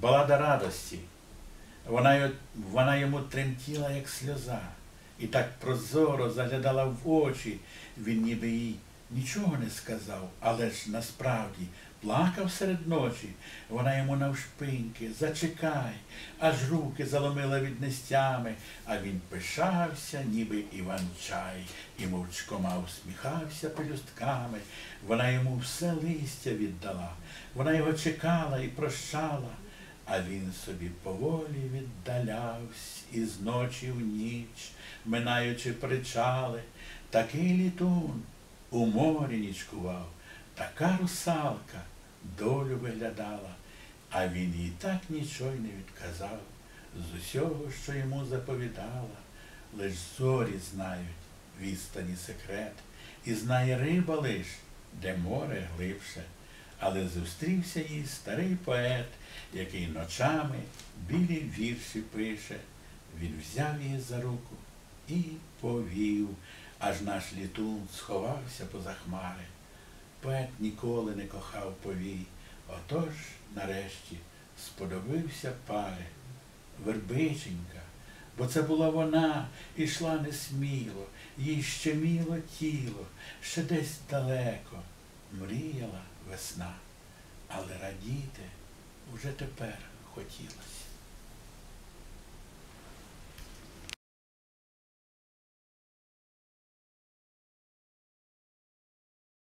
балада радості. Вона, вона йому тремтіла, як сльоза, і так прозоро заглядала в очі. Він ніби їй нічого не сказав, але ж насправді плакав серед ночі. Вона йому навшпиньки, зачекай, аж руки заломила від нестями, а він пишався, ніби Іван-чай, і мовчкома усміхався пелюстками. Вона йому все листя віддала, вона його чекала і прощала. А він собі поволі віддалявсь із ночі в ніч, минаючи причали, такий літун у морі нічкував, така русалка долю виглядала, а він їй так нічого й не відказав з усього, що йому заповідала, лиш зорі знають відстані секрет, і знає риба лиш, де море глибше. Але зустрівся їй старий поет, який ночами білі вірші пише. Він взяв її за руку і повів, аж наш літун сховався поза хмари. Поет ніколи не кохав повій, отож, нарешті, сподобився пари. Вербиченька, бо це була вона, ішла несміло, їй щеміло тіло, ще десь далеко мріяла весна, але радіти вже тепер хотілося.